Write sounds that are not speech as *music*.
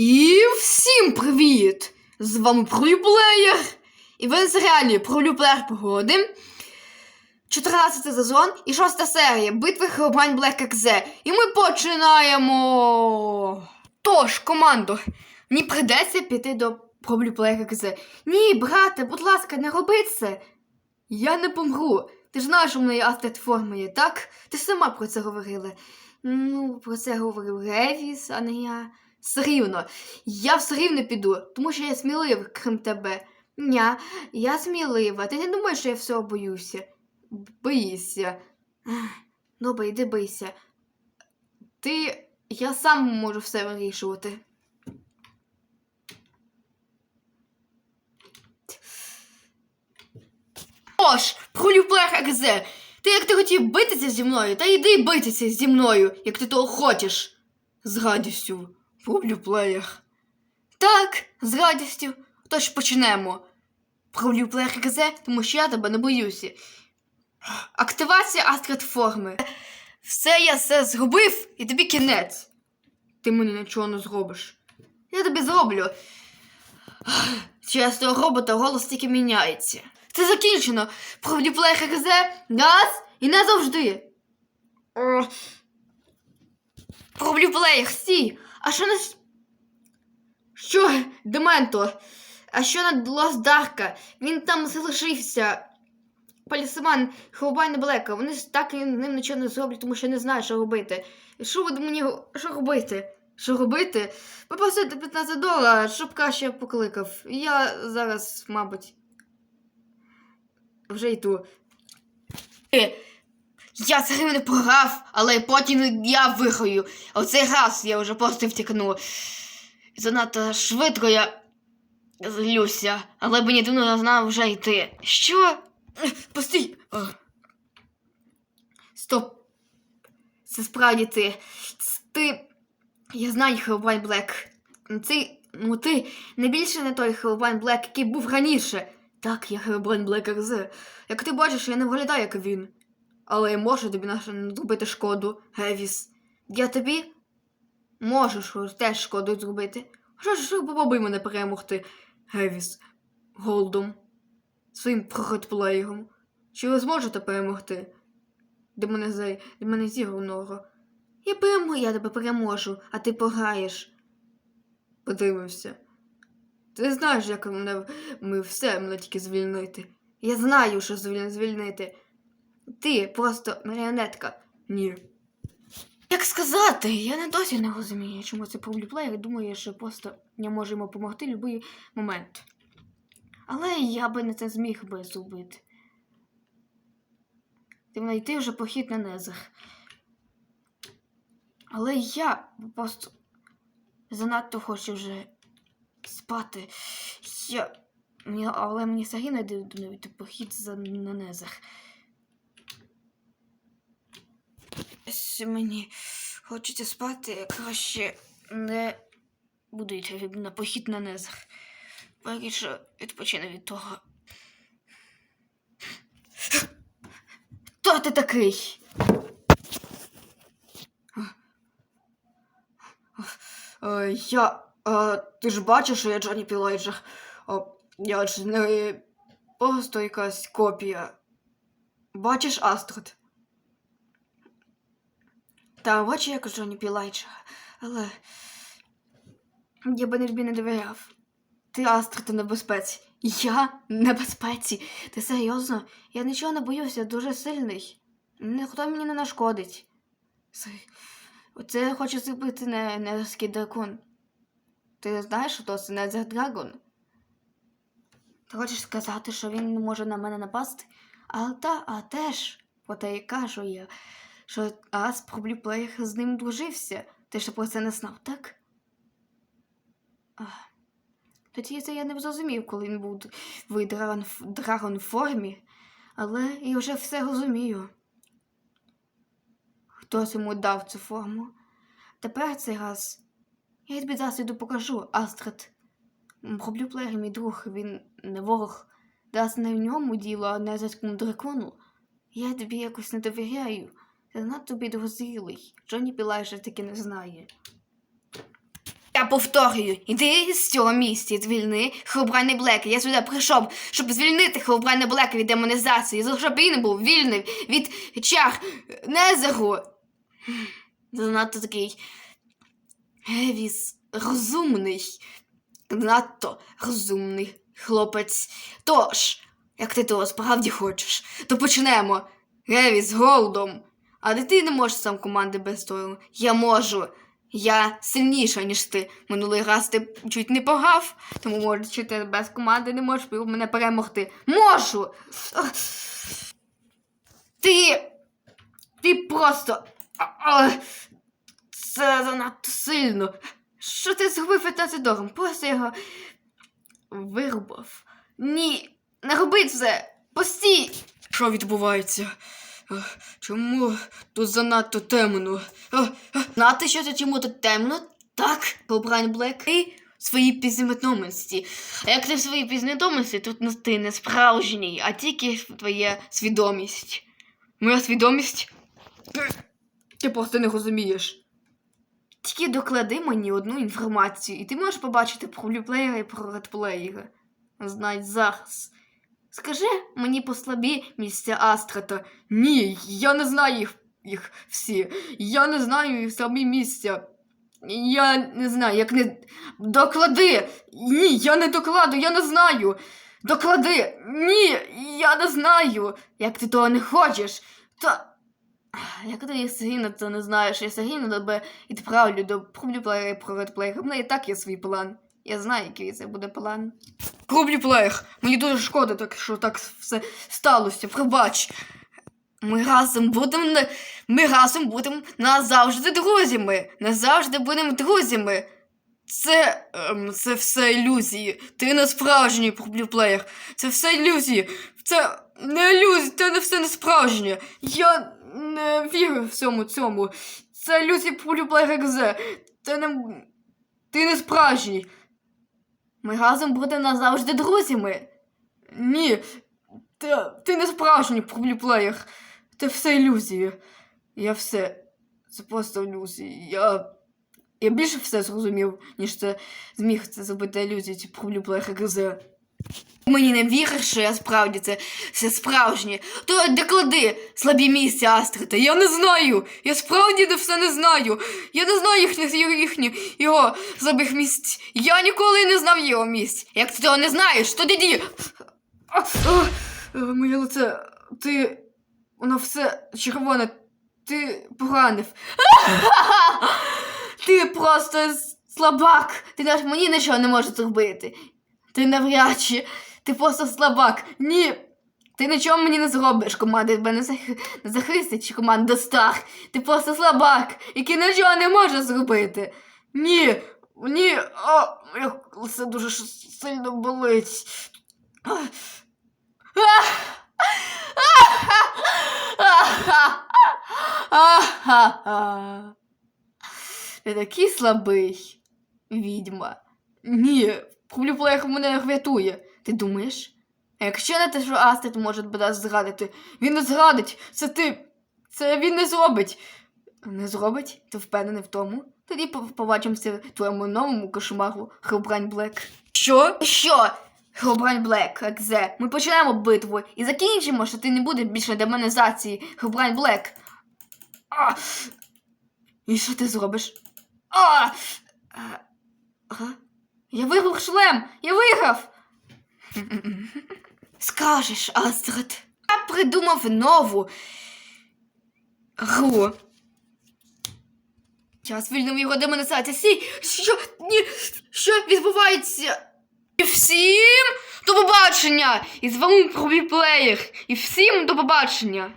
І всім привіт! З вами Пролюплеєр! І ви на серіалі Пролюплеєр погоди. 14 сезон і 6 серія Битви Херобрайн Блек Екзе. І ми починаємо. Тож, командо, мені придеться піти до Пролюплеєр Екзе. Ні, брате, будь ласка, не роби це. Я не помру. Ти ж знаєш, що в неї астрид форма є, так? Ти сама про це говорила. Ну, про це говорив Ревіс, а не я. Все рівно. Я все рівно піду, тому що я сміливий, крім тебе. Ня, я смілива. Ти не думаєш, що я всього боюся? Боїшся. Ех, Добре, йди бийся. Ти. Я сам можу все вирішувати. Тож, пролюблех екзе. Ти як ти хотів битися зі мною, та йди битися зі мною, як ти того хочеш. З радістю, пролюблех. Так, з радістю. Тож почнемо. Пролюблех екзе, тому що я тебе не боюся. Активація астратформи. Все я все зробив, і тобі кінець. Ти мені нічого не зробиш. Я тобі зроблю. Через того робота голос тільки міняється. Це закінчено. Пролюблех екзе, раз і не завжди. Проблюблеєх, стій! А що на... Що, Дементо? А що на Лосдарка? Він там залишився. Полісман, Хлобайн Блека. Вони так ним нічого не зроблять, тому що не знають, що робити. І Що буде мені що робити? Що робити? Попросити 15 доларів, щоб краще покликав. Я зараз, мабуть, вже йду. Я це програв, але потім я виграю. А оцей раз я вже просто втікну. Занадто швидко я злюся, але мені дивно знав вже йти. Що? Постій! Стоп. Це справді ти. Ти. Я знаю Хелбайн Блек. Ти. Ну ти не більше не той Хелбайн Блек, який був раніше. Так, я Хелбайн Блек РЗ. Як ти бачиш, я не виглядаю, як він. Але я можу тобі зробити шкоду, Гевіс. Я тобі можу теж шкоду зробити. Що ж попробуй мене перемогти, Гевіс, Голдом, своїм прохотплеєром. Чи ви зможете перемогти? Де мене зай, де мене зіграного. Я перемо, я тебе переможу, а ти пограєш. Подивився. Ти знаєш, як мене ми все мене тільки звільнити. Я знаю, що звільнити. Ти просто маріонетка. Ні. Як сказати, я не досі не розумію, чому це проблюплеєр думає, що просто я можу йому допомогти в будь-який момент. Але я би не це зміг би зробити. Ти знайти вже похід на Незер. Але я просто занадто хочу вже спати. Я... Але мені рівно йде йти похід за на Незер. Мені хочеться спати, краще не буду йти на похід на Незер. Поки що відпочину від того. Хто ти такий? Я. е, Ти ж бачиш, що я Джонні Пілайджер. Я ж не просто якась копія. Бачиш Астрид? Та бачу, як Джонні Пілайджер. Але. Я би тобі не довіряв. Ти Астрид у небезпеці. Я небезпеці. Ти серйозно? Я нічого не боюся, дуже сильний. Ніхто мені не нашкодить. Це, хоче зробити не незерський дракон. Ти знаєш, що це Незер Драгон? Ти хочеш сказати, що він може на мене напасти? А та, а теж, про те і кажу я, що Ас проблюплеєр з ним дружився. Ти ще про це не знав, так? Тоді це я не зрозумів, коли він був в драгон, формі, але я вже все розумію. Хтось йому дав цю форму. Тепер цей раз я тобі зараз іду покажу, Астрид. Проблюплеєр, мій друг, він не ворог. Зараз не в ньому діло, а не зацькому дракону. Я тобі якось не довіряю. Ти надто підозрілий. Джонні Пілайжер таки не знає. Я повторюю, іди з цього місця, звільни Хеобрайна Блека. Я сюди прийшов, щоб звільнити Хеобрайна Блека від демонізації, щоб він був вільний від чар Незеру. Занадто такий Гевіс розумний, надто розумний хлопець. Тож, як ти того справді хочеш, то почнемо. Гевіс голдом. Але ти не можеш сам команди без того. Я можу. Я сильніша, ніж ти. Минулий раз ти чуть не погав, тому може, чи ти без команди не можеш мене перемогти. Можу! Ти. Ти просто. Це занадто сильно. Що ти зробив Фетазидором? Просто його вирубав. Ні, не роби це! Постій! Що відбувається? Чому тут занадто темно? Знати, що це чому тут темно? Так, Обрайн Блек. В своїй пізньомитомості. А як ти в своїй пізньомитомості, тут не- ти не справжній, а тільки твоя свідомість. Моя свідомість? Ти просто не розумієш. Тільки доклади мені одну інформацію, і ти можеш побачити про люплеєра і про редплеєра. Знай зараз. Скажи мені по слабі місця Астрата. Ні, я не знаю їх, їх всі. Я не знаю їх самі місця. Я не знаю, як не. Доклади! Ні, я не докладу, я не знаю. Доклади! Ні, я не знаю. Як ти того не хочеш, то. Як ти Сагіна це не знаєш, я Сагіна тебе відправлю до і про редплеєра. В неї так є свій план. Я знаю, який це буде план. Проблюплеєр, мені дуже шкода, так, що так все сталося. Пробач. Ми разом будемо ми разом будемо назавжди друзями. Назавжди будемо друзями. Це, ем, це все ілюзії. Ти не справжній проблюплеєр. Це все ілюзії. Це не ілюзії, це не все не справжнє. Я не вірю всьому цьому. Це ілюзії проблюплеєр екзе. Ти не. Ти не справжній. Ми разом будемо назавжди друзями. Ні, ти, ти не справжній пробліплеєр. Це все ілюзії. Я все. Це просто ілюзії. Я. Я більше все зрозумів, ніж це зміг це зробити ілюзії, ці проблюплеєр ГЗ. Мені не віриш, що я справді це все справжнє. То доклади слабі місця Астрита. Я не знаю. Я справді не все не знаю. Я не знаю їхніх їхніх його слабих місць. Я ніколи не знав його місць. Як ти цього не знаєш, то а, Моє лице, ти. Воно все червоне. Ти поранив. *laughs* Ти просто слабак. Ти навіть мені нічого не можеш зробити. Ти навряд чи. Ти просто слабак. Ні. Ти нічого мені не зробиш, команда тебе не, зах... не захистить, чи команда Стар. Ти просто слабак, який нічого не може зробити. Ні. Ні. О, це дуже сильно болить. Ти такий слабий, відьма. Ні, проблюплеєр мене рятує. Ти думаєш? А якщо не те, що Астрид може тебе зрадити, він не зрадить. Це ти. Це він не зробить. Не зробить? Ти впевнений в тому? Тоді побачимося твоєму новому кошмару Хелбрайн Блек. Що? Що? Хелбрайн Блек, Екзе. Ми починаємо битву і закінчимо, що ти не буде більше демонізації Хелбрайн Блек. А! І що ти зробиш? А! А! Я виграв шлем! Я виграв! Скажеш, Астрид. Я придумав нову гру. Час вільному його демонізації. Сі, що? Ні, що відбувається? І всім до побачення! І з вами Пробіплеєр. І всім до побачення!